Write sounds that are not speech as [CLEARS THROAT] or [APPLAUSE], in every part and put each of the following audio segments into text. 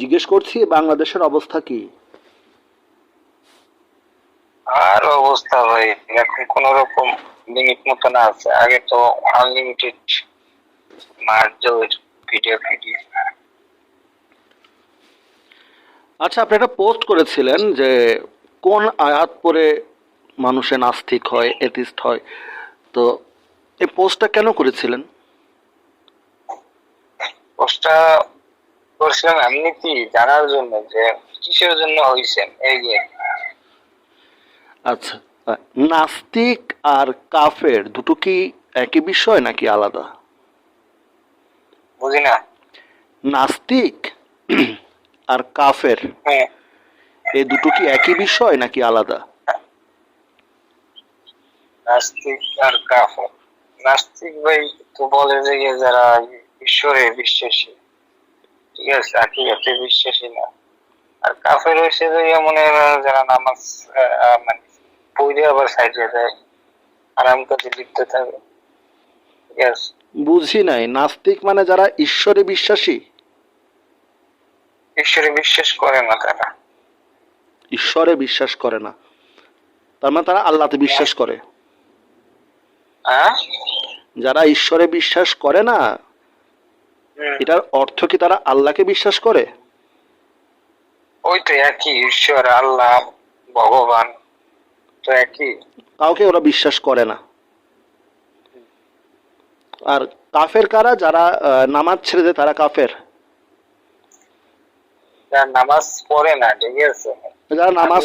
জিজ্ঞেস করছি বাংলাদেশের অবস্থা কি? আর অবস্থা ভাই এখন কোন রকম লিমিট মতন আছে। আগে তো আনলিমিটেড মার্জের ভিডিও ভিডিও আচ্ছা আপনি একটা পোস্ট করেছিলেন যে কোন আয়াত পরে মানুষে নাস্তিক হয় এথিস্ট হয়। তো এই পোস্টটা কেন করেছিলেন? পোস্টটা করছিলাম এমনিতেই জানার জন্য যে কিসের জন্য হয়েছেন এই যে। আচ্ছা নাস্তিক আর কাফের দুটো কি একই বিষয় নাকি আলাদা? বুঝি না। নাস্তিক [CLEARS THROAT] আর কাফের হ্যাঁ। এই দুটো কি একই বিষয় নাকি আলাদা? নাস্তিক আর কাফের। নাস্তিক ভাই তো বলে যে যারা ঈশ্বরে বিশ্বাসী। ঠিক আছে আকিরাতে বিশ্বাসী না আর কাফের হয়েছে গিয়ে মনে যারা নামাজ মানে পড়ে আবার সাইডে দেয় আরাম কাজে লিপ্ত থাকে। ঠিক আছে বুঝি নাই নাস্তিক মানে যারা ঈশ্বরে বিশ্বাসী? ঈশ্বরে বিশ্বাস করে না তারা। ঈশ্বরে বিশ্বাস করে না। তার মানে তারা আল্লাহতে বিশ্বাস করে। হ্যাঁ? যারা ঈশ্বরে বিশ্বাস করে না। এটার অর্থ কি তারা আল্লাহকে বিশ্বাস করে? ওই তো একই ঈশ্বর আল্লাহ ভগবান তো একই। কাউকে ওরা বিশ্বাস করে না। আর কাফের কারা? যারা নামাজ ছেড়ে দেয় তারা কাফের। যারা নামাজ পড়ে না ঠিক আছে? যারা নামাজ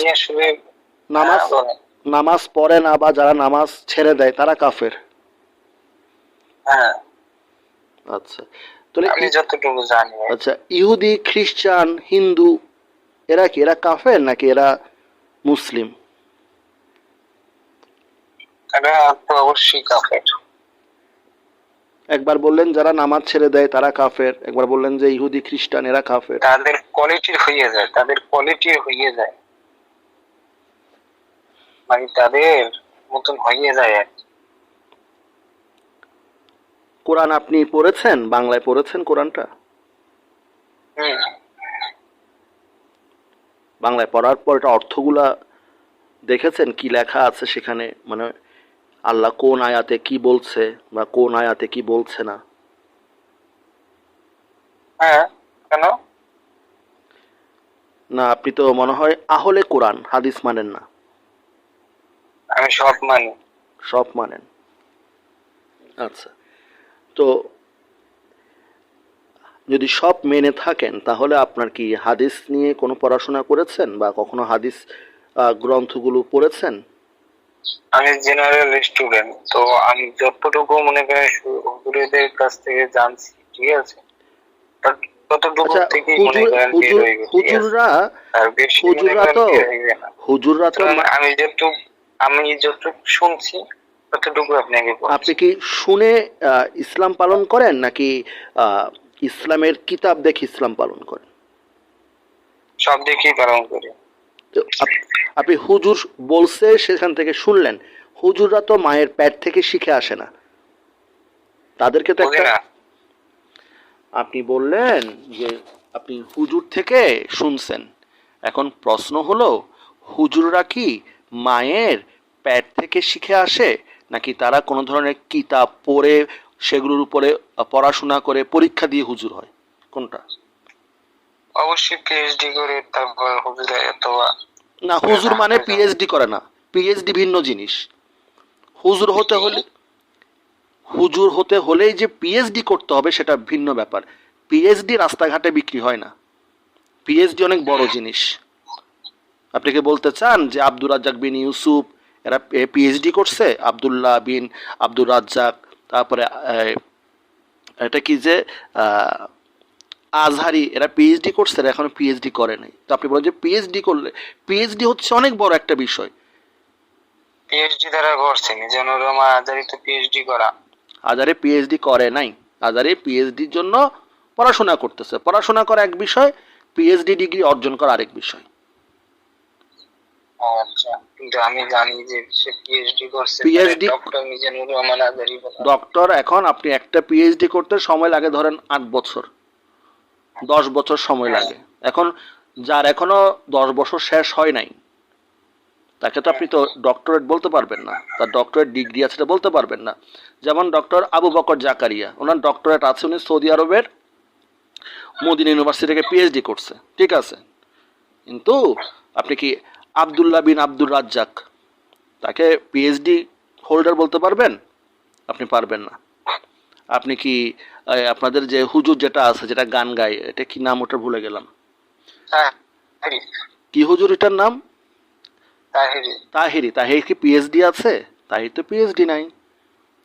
নামাজ হ্যাঁ, নামাজ পড়ে না বা যারা নামাজ ছেড়ে দেয় তারা কাফের। হ্যাঁ। আচ্ছা। তাহলে আমি যতটুকু জানি। আচ্ছা ইহুদি খ্রিস্টান হিন্দু এরা কি? এরা কাফের নাকি এরা মুসলিম? তারা অবশ্যই কাফের। একবার বললেন যারা নামাজ ছেড়ে দেয় তারা কাফের একবার বললেন যে ইহুদি খ্রিস্টান এরা কাফের। তাদের কোয়ালিটির হয়ে যায় তাদের কোয়ালিটির হয়ে যায়। মানে তাদের মতন হয়ে যায় আর। কোরআন আপনি পড়েছেন? বাংলায় পড়েছেন কোরআনটা? বাংলায় পড়ার পর এটা অর্থগুলা দেখেছেন? কি লেখা আছে সেখানে? মানে আল্লাহ কোন আয়াতে কি বলছে বা কোন আয়াতে কি বলছে না? হ্যাঁ কেন? না আপনি তো মনে হয় আহলে কোরআন হাদিস মানেন না। আমি সব মানি। সব মানেন। আচ্ছা। তো যদি সব মেনে থাকেন তাহলে আপনার কি হাদিস নিয়ে কোনো পড়াশোনা করেছেন বা কখনো হাদিস গ্রন্থগুলো পড়েছেন আমি জেনারেল স্টুডেন্ট তো আমি যতটুকু মনে করেন হুজুরেদের কাছ থেকে জানছি ঠিক আছে আচ্ছা? হুজুররা হুজুররা তো। হুজুররা তো আমি যতটুকু আমি যতটুকু শুনছি। আপনি কি শুনে ইসলাম পালন করেন নাকি ইসলামের কিতাব দেখে ইসলাম পালন করেন? সব দেখেই পালন করি। আপনি হুজুর বলছে সেখান থেকে শুনলেন হুজুররা তো মায়ের পেট থেকে শিখে আসে না। তাদেরকে তো একটা আপনি বললেন যে আপনি হুজুর থেকে শুনছেন। এখন প্রশ্ন হলো হুজুররা কি মায়ের পেট থেকে শিখে আসে নাকি তারা কোনো ধরনের কিতাব পড়ে সেগুলোর উপরে পড়াশোনা করে পরীক্ষা দিয়ে হুজুর হয়? কোনটা? অবশ্যই পিএইচডি করে তারপর হুজুরে অথবা না হুজুর মানে পিএইচডি করে না। পিএইচডি ভিন্ন জিনিস। হুজুর হতে হলে হুজুর হতে হলেই যে পিএইচডি করতে হবে সেটা ভিন্ন ব্যাপার। পিএইচডি রাস্তাঘাটে বিক্রি হয় না। পিএইচডি অনেক বড় জিনিস। আপনি কি বলতে চান যে আব্দুর রাজ্জাক বিন ইউসুফ এরা পিএইচডি করছে আবদুল্লাহ বিন আব্দুর রাজ্জাক তারপরে এটা কি যে আজহারি এরা পিএইচডি করছে এরা এখনও পিএইচডি করে নাই। তো আপনি বলেন যে পিএইচডি করলে পিএইচডি হচ্ছে অনেক বড় একটা বিষয়। পিএইচডি দ্বারা করছে রহমান আজারি তো পিএইচডি করা। আজারে পিএইচডি করে নাই। আজারে পিএইচডির জন্য পড়াশোনা করতেছে। পড়াশোনা করা এক বিষয় পিএইচডি ডিগ্রি অর্জন করা আরেক বিষয়। আচ্ছা। কিন্তু আমি জানি যে সে পিএইচডি করছে PhD doctor Mizanur Rahman Azhari doctor এখন আপনি একটা পিএইচডি করতে সময় লাগে ধরেন আট বছর। দশ বছর সময় লাগে। এখন যার এখনও দশ বছর শেষ হয় নাই তাকে তো আপনি তো ডক্টরেট বলতে পারবেন না। তার ডক্টরেট ডিগ্রি আছে এটা বলতে পারবেন না। যেমন ডক্টর আবু বকর জাকারিয়া ওনার ডক্টরেট আছে উনি সৌদি আরবের মদিনা ইউনিভার্সিটি থেকে পিএইচডি করছে। ঠিক আছে? কিন্তু আপনি কি আবদুল্লাহ বিন আব্দুর রাজ্জাক। তাকে পিএইচডি হোল্ডার বলতে পারবেন? আপনি পারবেন না। আপনি কি আপনাদের যে হুজুর যেটা আছে যেটা গান গায় এটা কি নাম ওটা ভুলে গেলাম। কি হুজুর এটার নাম? তাহিরি। তাহিরি। কি পিএইচডি আছে? তাহির তো পিএইচডি নাই।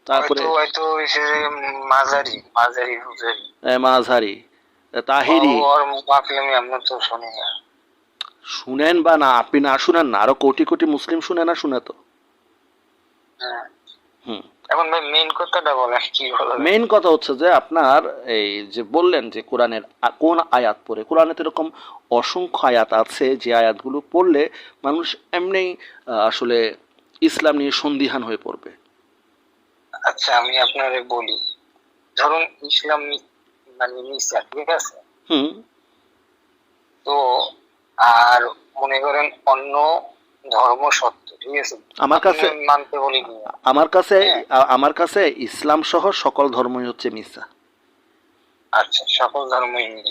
তারপরে মাঝারি মাঝারি হুজারি। মাঝারি। তাহিরি। ওর মাফলামি আমরা তো শুনি না। শুনেন বা না আপনি না শুনেন না আরও কোটি কোটি মুসলিম শুনে না শুনে তো। হ্যাঁ। হুম। এখন মেইন কথাটা বলেন কি বলেন? মেইন কথা হচ্ছে যে আপনার এই যে বললেন যে কোরআনের কোন আয়াত পড়ে কোরআনে তো এরকম অসংখ্য আয়াত আছে যে আয়াতগুলো পড়লে মানুষ এমনি আসলে ইসলাম নিয়ে সন্দিহান হয়ে পড়বে। আচ্ছা আমি আপনারে বলি। ধরুন ইসলাম মানে ঠিক আছে? হুম। তো আর মনে করেন অন্য ধর্ম সত্য ঠিক আছে? আমার কাছে- মানতে বলি আমার কাছে হ্যাঁ। আমার কাছে ইসলাম সহ সকল ধর্মই হচ্ছে মিসা। আচ্ছা সকল ধর্মই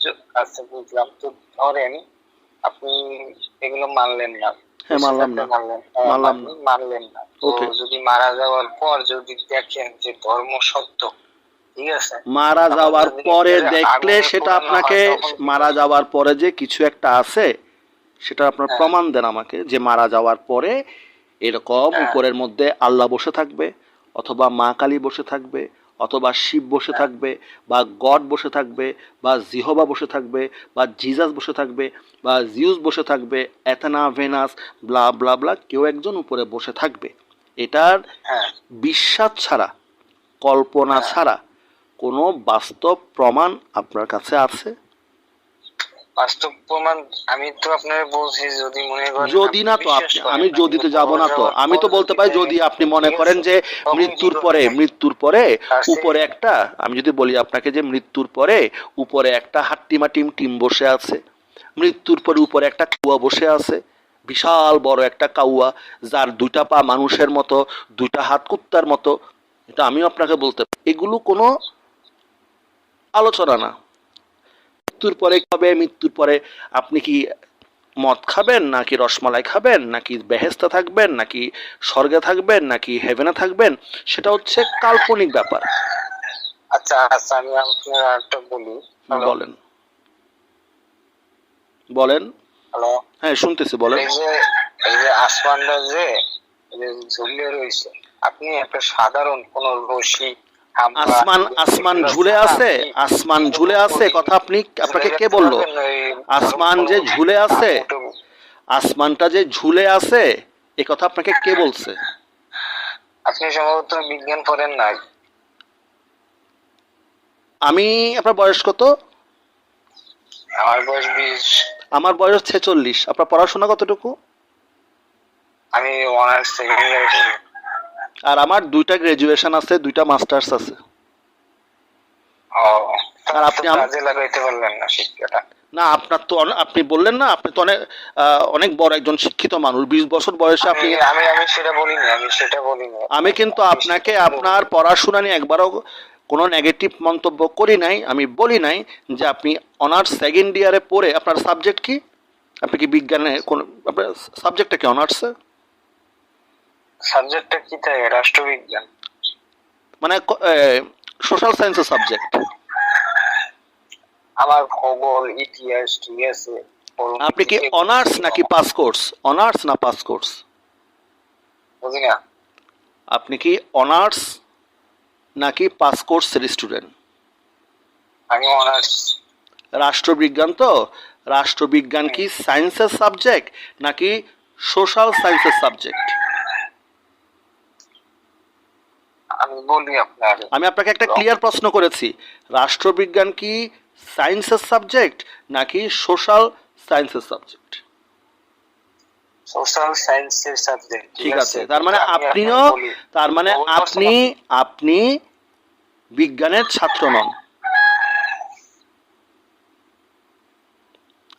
জ- আচ্ছা বুঝলাম। তো ধরেন আপনি এগুলো মানলেন না। হ্যাঁ, মানলাম না। মানলাম না। আপনি মানলেন না। তো যদি মারা যাওয়ার পর যদি দেখেন যে ধর্ম সত্য মারা যাওয়ার পরে দেখলে সেটা আপনাকে মারা যাওয়ার পরে যে কিছু একটা আছে সেটা আপনার হ্যাঁ। প্রমাণ দেন আমাকে যে মারা যাওয়ার পরে এরকম হ্যাঁ। উপরের মধ্যে আল্লাহ বসে থাকবে অথবা মা কালী বসে থাকবে অথবা শিব বসে হ্যাঁ। থাকবে বা গড বসে থাকবে বা জিহবা বসে থাকবে বা জিজাস বসে থাকবে বা জিউস বসে থাকবে Athena Venus blah blah blah কেউ একজন উপরে বসে থাকবে এটার বিশ্বাস ছাড়া কল্পনা ছাড়া কোনো বাস্তব প্রমাণ আপনার কাছে আছে? বাস্তব প্রমাণ আমি তো আপনার বলছি যদি মনে করেন যদি না তো আমি যদি তো যাব না তো। আমি তো বলতে পারি যদি আপনি মনে করেন যে মৃত্যুর পরে মৃত্যুর পরে উপরে একটা আমি যদি বলি আপনাকে যে মৃত্যুর পরে উপরে একটা হাট্টিমা টিম টিম বসে আছে মৃত্যুর পরে উপরে একটা কুয়া বসে আছে বিশাল বড় একটা কাউয়া যার দুইটা পা মানুষের মতো দুইটা হাত কুত্তার মতো এটা আমিও আপনাকে বলতে পারি। এগুলো কোনো আলোচনা না। মৃত্যুর পরে কি হবে মৃত্যুর পরে আপনি কি মদ খাবেন নাকি রসমালাই খাবেন নাকি বেহেস্তা থাকবেন নাকি স্বর্গে থাকবেন নাকি হেভেনে থাকবেন সেটা হচ্ছে কাল্পনিক ব্যাপার। আচ্ছা আচ্ছা আমি আপনার একটা বলি। বলেন। বলেন। হ্যালো হ্যাঁ শুনতেছি বলেন। এই যে এই যে আসমানটা যে ঝুলিয়ে রয়েছে আপনি একটা সাধারণ কোন রশি আসমান আসমান ঝুলে আছে আসমান ঝুলে আছে কথা আপনি আপনাকে কে বলল? আসমান যে ঝুলে আছে আসমানটা যে ঝুলে আছে এ কথা আপনাকে কে বলছে? আপনি সম্ভবত বিজ্ঞান পড়েন না আমি আপনার বয়স কত? আমার বয়স বিশ। আমার বয়স ছেচল্লিশ। আপনার পড়াশোনা কতটুকু? আমি অনার্স সেকেন্ড ইয়ার আর আমার দুইটা গ্রাজুয়েশন আছে দুইটা মাস্টার্স আছে। আর আপনি আম- কাজে লাগাইতে পারলেন না শিক্ষাটা। না আপনার তো আপনি বললেন না আপনি তো অনেক অনেক বড় একজন শিক্ষিত মানুষ। বিশ বছর বয়সে আপনি আমি আমি আমি সেটা বলিনি আমি সেটা বলিনি। আমি কিন্তু আপনাকে আপনার পড়াশোনা নিয়ে একবারও কোনো নেগেটিভ মন্তব্য করি নাই আমি বলি নাই যে আপনি অনার্স সেকেন্ড ইয়ারে পড়ে আপনার সাবজেক্ট কি? আপনি কি বিজ্ঞানে কোন আপনার সাবজেক্টটা কি অনার্সে সাবজেক্টটা কি থাকে রাষ্ট্রবিজ্ঞান। মানে সোশ্যাল সায়েন্সের সাবজেক্ট আমার ভূগোল ইতিহাস ঠিক আছে আপনি কি অনার্স নাকি পাস কোর্স অনার্স না পাস কোর্স বুঝি না। আপনি কি অনার্স নাকি পাস কোর্সের স্টুডেন্ট আমি অনার্স রাষ্ট্রবিজ্ঞান তো? রাষ্ট্রবিজ্ঞান কি সায়েন্সের সাবজেক্ট নাকি সোশ্যাল সায়েন্সের সাবজেক্ট আমি বলি আপনার আমি আপনাকে একটা ক্লিয়ার প্রশ্ন করেছি। রাষ্ট্রবিজ্ঞান কি সায়েন্সের সাবজেক্ট নাকি সোশ্যাল সায়েন্সের সাবজেক্ট সোশ্যাল সায়েন্সের সাবজেক্ট ঠিক আছে তার মানে আপনিও তার মানে আপনি আপনি বিজ্ঞানের ছাত্র নন।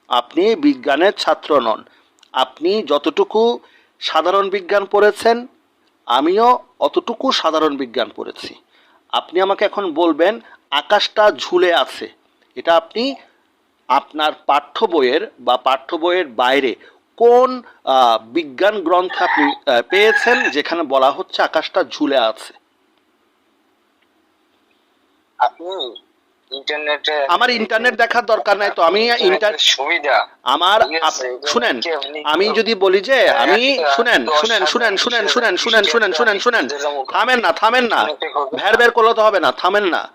আপনি বিজ্ঞানের ছাত্র নন। আপনি যতটুকু সাধারণ বিজ্ঞান পড়েছেন আমিও অতটুকু সাধারণ বিজ্ঞান পড়েছি। আপনি আমাকে এখন বলবেন, আকাশটা ঝুলে আছে। এটা আপনি আপনার পাঠ্য বইয়ের বা পাঠ্য বইয়ের বাইরে কোন বিজ্ঞান গ্রন্থে আপনি পেয়েছেন যেখানে বলা হচ্ছে আকাশটা ঝুলে আছে? আপনি ইন্টারনেটে আমার ইন্টারনেট দেখার দরকার নাই তো আমি ইন্টার সুবিধা। আমার শুনেন আমি যদি বলি যে আমি শুনেন শুনেন শুনেন শুনেন শুনেন শুনেন শুনেন শুনেন শুনেন। থামেন না থামেন না। করবে। ভের করলে তো হবে না থামেন না।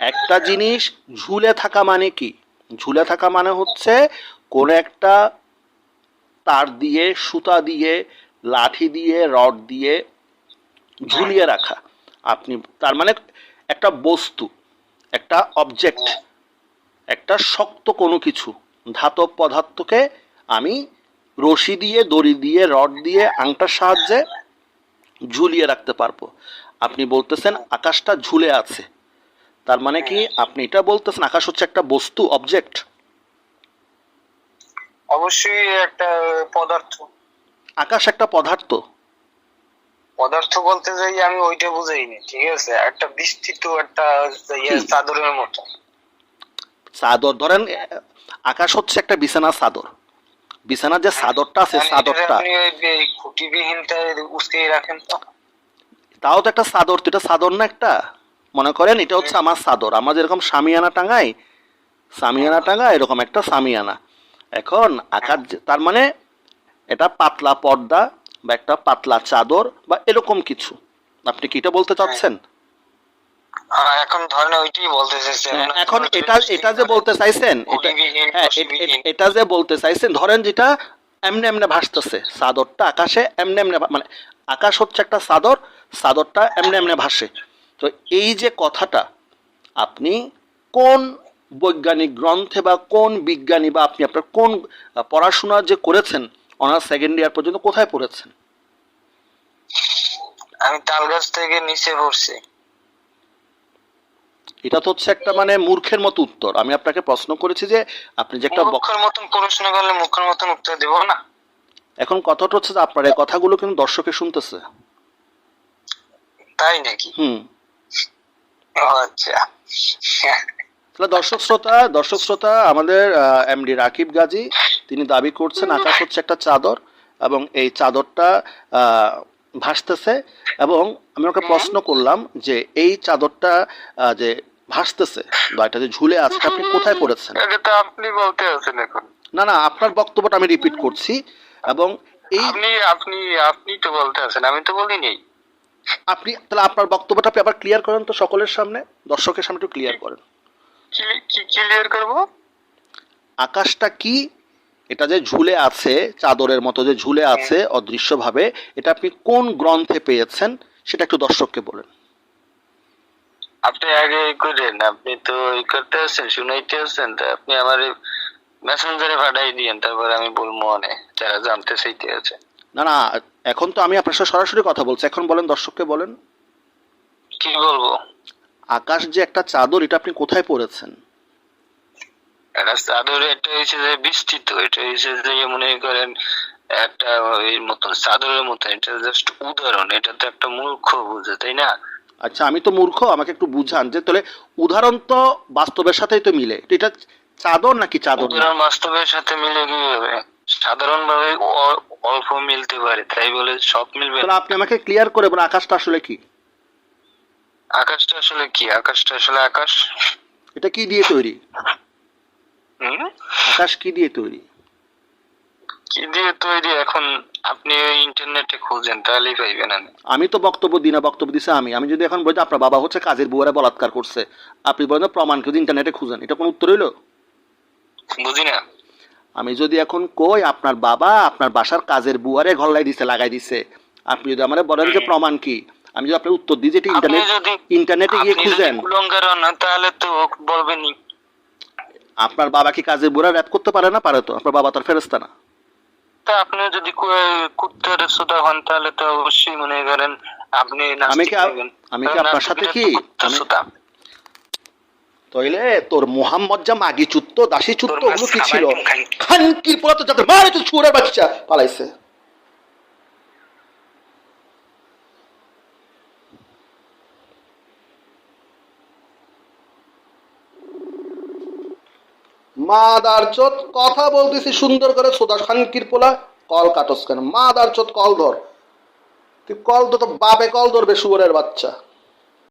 একটা জিনিস ঝুলে থাকা মানে কি? ঝুলে থাকা মানে হচ্ছে কোন একটা তার দিয়ে সুতা দিয়ে লাঠি দিয়ে রড দিয়ে ঝুলিয়ে রাখা। আপনি তার মানে একটা বস্তু। একটা অবজেক্ট একটা শক্ত কোনো কিছু ধাতব পদার্থকে আমি রশি দিয়ে দড়ি দিয়ে রড দিয়ে আংটার সাহায্যে ঝুলিয়ে রাখতে পারব। আপনি বলতেছেন আকাশটা ঝুলে আছে। তার মানে কি আপনি এটা বলতেছেন আকাশ হচ্ছে একটা বস্তু অবজেক্ট অবশ্যই একটা পদার্থ। আকাশ একটা পদার্থ? পদার্থ বলতে যাই আমি ওইটা বুঝাইনি ঠিক আছে? একটা বিস্তৃত একটা ইয়ে চাদরের মতো। চাদর ধরেন আকাশ হচ্ছে একটা বিছানা চাদর। বিছানার যে চাদরটা আছে মানে চাদরটা। আপনি ওই যে খুঁটিবিহীনটা উস্কেই রাখেন তো? তাও তো একটা চাদর তো এটা চাদর না একটা? মনে করেন এটা হচ্ছে আমার চাদর। আমরা যেরকম সামিয়ানা টাঙাই সামিয়ানা টাঙা এরকম একটা সামিয়ানা এখন আকার তার মানে এটা পাতলা পর্দা বা একটা পাতলা চাদর বা এরকম কিছু। আপনি কি এটা বলতে চাচ্ছেন? হ্যাঁ, এখন ধরেন ওইটাই বলতে চাইছেন। হ্যাঁ, এখন এটা এটা যে বলতে চাইছেন হ্যাঁ এটা যে বলতে চাইছেন ধরেন যেটা এমনি এমনি ভাসতেছে চাদরটা আকাশে এমনি এমনি মানে আকাশ হচ্ছে একটা চাদর চাদরটা এমনি এমনি ভাসে। তো এই যে কথাটা আপনি কোন বৈজ্ঞানিক গ্রন্থে বা কোন বিজ্ঞানী বা আপনি আপনার কোন পড়াশোনা যে করেছেন অনার্স সেকেন্ড ইয়ার পর্যন্ত কোথায় পড়েছেন? আমি তাল গাছ থেকে নিচে পড়ছি। এটা তো হচ্ছে একটা মানে মূর্খের মতো উত্তর। আমি আপনাকে প্রশ্ন করেছি যে আপনি যে একটা মুখের মতন প্রশ্ন করলে মুখের মতন উত্তর দেব না। এখন কথাটা হচ্ছে যে আপনার এই কথাগুলো কিন্তু দর্শকে শুনতেছে। তাই নাকি? হুম। আচ্ছা। তাহলে দর্শক শ্রোতা দর্শক শ্রোতা আমাদের এমডি রাকিব গাজী তিনি দাবি করছেন আকাশ হচ্ছে একটা চাদর এবং এই চাদরটা ভাসতেছে এবং আমি ওকে প্রশ্ন করলাম যে এই চাদরটা যে ভাসতেছে বা এটা যে ঝুলে আছে আপনি কোথায় পড়েছেন? আপনি বলতে আছেন এখন। না না আপনার বক্তব্যটা আমি রিপিট করছি এবং এই আপনি আপনি আপনি তো বলতে আছেন আমি তো বলিনি। আপনি তাহলে আপনার বক্তব্যটা আপনি আবার ক্লিয়ার করেন তো সকলের সামনে দর্শকের সামনে একটু ক্লিয়ার করেন। কি ক্লিয়ার করব। আকাশটা কি? এটা যে ঝুলে আছে চাদরের মতো যে ঝুলে আছে অদৃশ্যভাবে এটা আপনি কোন গ্রন্থে পেয়েছেন? সেটা একটু দর্শককে বলেন। আপনি আগে করেন আপনি তো ই করতে আছেন শুনাইতে আছেন তো আপনি আমার মেসেঞ্জারে পাঠাই দিয়েন তারপর আমি বলব অনেক যারা জানতে চাইতে আছে। না না এখন তো আমি আপনার সাথে সরাসরি কথা বলছি এখন বলেন দর্শককে বলেন। কি বলব? আকাশ যে একটা চাদর এটা আপনি কোথায় পড়েছেন একটা চাদর এটা হয়েছে যে বিস্তৃত এটা হয়েছে যে মনে করেন একটা এর মতন চাদরের মতন এটা জাস্ট উদাহরণ এটা তো একটা মূর্খ বুঝে তাই না? আচ্ছা আমি তো মূর্খ আমাকে একটু বুঝান যে তাহলে উদাহরণ তো বাস্তবের সাথেই তো মিলে এটা চাদর নাকি চাদর উদাহরণ বাস্তবের সাথে মিলে কীভাবে? সাধারণ ভাবে অল্প মিলতে পারে তাই বলে সব মিলবে তাহলে আপনি আমাকে ক্লিয়ার করে বলেন আকাশটা আসলে কি? আকাশটা আসলে কি? আকাশটা আসলে আকাশ। এটা কি দিয়ে তৈরি? আকাশ কি দিয়ে তৈরি? কি দিয়ে তৈরি? এখন আপনি ইন্টারনেটে খুঁজেন তাহলেই পাইবেন আমি তো বক্তব্য দিই না বক্তব্য দিছে আমি। আমি যদি এখন বলি আপনার বাবা হচ্ছে কাজের বুয়ারে বলাৎকার করছে। আপনি বলেন প্রমাণ ইন্টারনেটে খুঁজেন? এটা কোনো উত্তর হইল? বুঝি না। আমি যদি এখন কই আপনার বাবা আপনার বাসার কাজের বুয়ারে ঘল্লাই দিছে লাগাই দিছে। আপনি যদি আমার বলেন যে প্রমাণ কি? আমি যদি আপনার উত্তর দিই যে ইন্টারনেট ইন্টারনেটে গিয়ে খুঁজেন। তাহলে তো বলবেনই। আপনার বাবা কি কাজের বুয়ারা র্যাপ করতে পারে না? পারে তো। আপনার বাবা তার ফেরস্তা না। তা আপনি যদি কুত্তার সুদা হন তাহলে তো অবশ্যই মনে করেন আপনি আমি কি আমি কি আপনার সাথে কি? তো কুত্তার আমি- সুদা। তোর মোহাম্মদ যা মাগি চুত্ত দাসী চুত্ত ওগুলো কি ছিল। খানকির পোলা তো যাদের মারে তো চুরের বাচ্চা। পালাইছে। মা দারচোত কথা বলতেছি সুন্দর করে সোদা খান পোলা, কল কাটস কেন? মা দারচোত কল ধর। তুই কল তো বাপে কল ধরবে শুয়োরের বাচ্চা।